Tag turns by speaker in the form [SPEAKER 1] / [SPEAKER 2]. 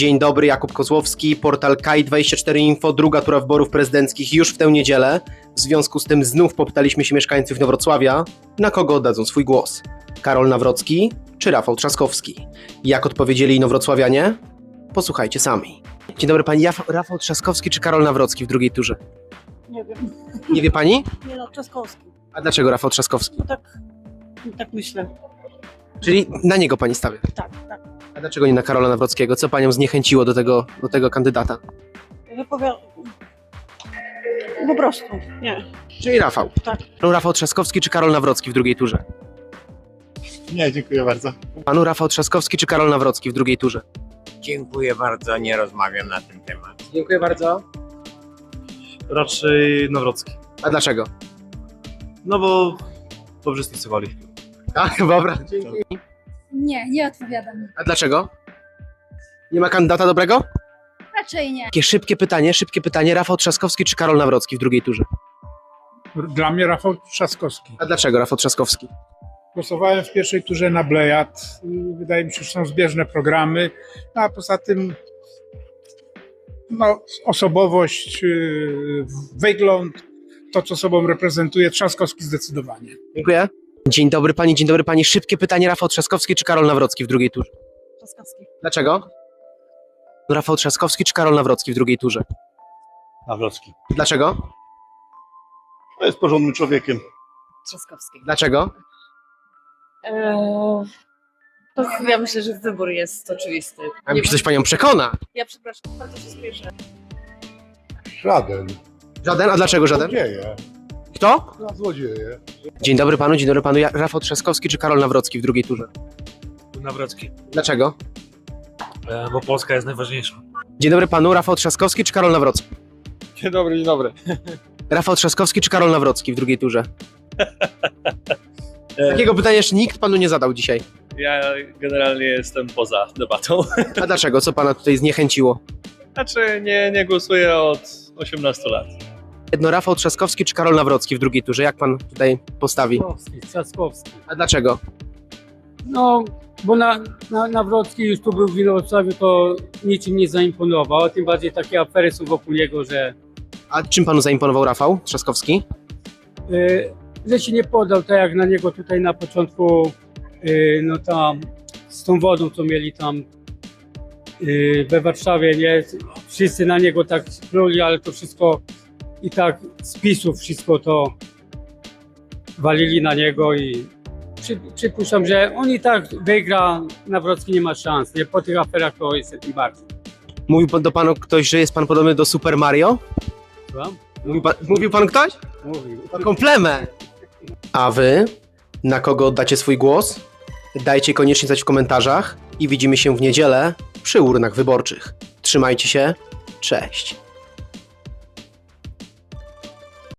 [SPEAKER 1] Dzień dobry, Jakub Kozłowski, portal KAI24info, druga tura wyborów prezydenckich już w tę niedzielę. W związku z tym znów popytaliśmy się mieszkańców Nowrocławia, na kogo oddadzą swój głos. Karol Nawrocki czy Rafał Trzaskowski? Jak odpowiedzieli Nowrocławianie? Posłuchajcie sami. Dzień dobry, pani Rafał Trzaskowski czy Karol Nawrocki w drugiej turze?
[SPEAKER 2] Nie wiem.
[SPEAKER 1] Nie wie pani?
[SPEAKER 2] Nie no, Trzaskowski.
[SPEAKER 1] A dlaczego Rafał Trzaskowski?
[SPEAKER 2] No tak, tak myślę.
[SPEAKER 1] Czyli na niego pani stawia.
[SPEAKER 2] Tak.
[SPEAKER 1] A dlaczego nie na Karola Nawrockiego? Co panią zniechęciło do tego, do tego kandydata?
[SPEAKER 2] Wypowia... Po prostu, nie.
[SPEAKER 1] Czyli Rafał.
[SPEAKER 2] Tak.
[SPEAKER 1] Panu Rafał Trzaskowski czy Karol Nawrocki w drugiej turze?
[SPEAKER 3] Nie, dziękuję bardzo.
[SPEAKER 1] Panu Rafał Trzaskowski czy Karol Nawrocki w drugiej turze?
[SPEAKER 4] Dziękuję bardzo, nie rozmawiam na ten temat.
[SPEAKER 1] Dziękuję bardzo.
[SPEAKER 5] Raczej Nawrocki.
[SPEAKER 1] A dlaczego?
[SPEAKER 5] No bo dobrze stosowali.
[SPEAKER 1] Tak, dobra. Dzięki.
[SPEAKER 6] Nie, nie odpowiadam.
[SPEAKER 1] A dlaczego? Nie ma kandydata dobrego?
[SPEAKER 6] Raczej nie.
[SPEAKER 1] Takie szybkie pytanie, szybkie pytanie. Rafał Trzaskowski czy Karol Nawrocki w drugiej turze?
[SPEAKER 7] Dla mnie Rafał Trzaskowski.
[SPEAKER 1] A dlaczego Rafał Trzaskowski?
[SPEAKER 7] Głosowałem w pierwszej turze na Blejat. Wydaje mi się, że są zbieżne programy. No, a poza tym no, osobowość, yy, wygląd, to co sobą reprezentuje Trzaskowski zdecydowanie.
[SPEAKER 1] Dziękuję. Dzień dobry pani, dzień dobry pani. Szybkie pytanie. Rafał Trzaskowski czy Karol Nawrocki w drugiej turze?
[SPEAKER 2] Trzaskowski.
[SPEAKER 1] Dlaczego? Rafał Trzaskowski czy Karol Nawrocki w drugiej turze?
[SPEAKER 3] Nawrocki.
[SPEAKER 1] Dlaczego?
[SPEAKER 3] To jest porządnym człowiekiem.
[SPEAKER 8] Trzaskowski.
[SPEAKER 1] Dlaczego?
[SPEAKER 8] Eee, to ja myślę, że wybór jest oczywisty.
[SPEAKER 1] A mi się coś panią przekona.
[SPEAKER 8] Ja przepraszam, bardzo się spieszę.
[SPEAKER 3] Żaden.
[SPEAKER 1] Żaden? A dlaczego żaden?
[SPEAKER 3] Złodzieje.
[SPEAKER 1] Kto?
[SPEAKER 3] Na złodzieje.
[SPEAKER 1] Dzień dobry panu, dzień dobry panu. Ja, Rafał Trzaskowski czy Karol Nawrocki w drugiej turze?
[SPEAKER 5] Nawrocki.
[SPEAKER 1] Dlaczego?
[SPEAKER 5] E, bo Polska jest najważniejsza.
[SPEAKER 1] Dzień dobry panu, Rafał Trzaskowski czy Karol Nawrocki?
[SPEAKER 5] Dzień dobry, dzień dobry.
[SPEAKER 1] Rafał Trzaskowski czy Karol Nawrocki w drugiej turze?
[SPEAKER 5] E,
[SPEAKER 1] Takiego pytania jeszcze nikt panu nie zadał dzisiaj.
[SPEAKER 5] ja generalnie jestem poza debatą.
[SPEAKER 1] A dlaczego? Co pana tutaj zniechęciło?
[SPEAKER 5] Znaczy nie, nie głosuję od 18 lat.
[SPEAKER 1] Jedno Rafał Trzaskowski czy Karol Nawrocki w drugiej turze? Jak pan tutaj postawi?
[SPEAKER 9] Trzaskowski, Trzaskowski.
[SPEAKER 1] A dlaczego?
[SPEAKER 9] No, bo na, na, Nawrocki już tu był w Wrocławiu, to niczym nie zaimponował, a tym bardziej takie afery są wokół niego, że,
[SPEAKER 1] A czym panu zaimponował Rafał Trzaskowski?
[SPEAKER 9] y, że się nie podał, tak jak na niego tutaj na początku, y, no tam z tą wodą, co mieli tam y, we Warszawie, nie? Wszyscy na niego tak pluli, ale to wszystko i tak z PiSu wszystko to walili na niego i przy, przypuszczam, że on i tak wygra, Nawrocki nie ma szans, nie? Po tych aferach to jest tym bardziej.
[SPEAKER 1] Mówił pan do panu ktoś, że jest pan podobny do Super Mario?
[SPEAKER 9] Słucham?
[SPEAKER 1] Mówił pan, mówił pan ktoś?
[SPEAKER 9] Mówił.
[SPEAKER 1] To komplement. A wy? Na kogo oddacie swój głos? Dajcie koniecznie znać w komentarzach i widzimy się w niedzielę przy urnach wyborczych. Trzymajcie się. Cześć.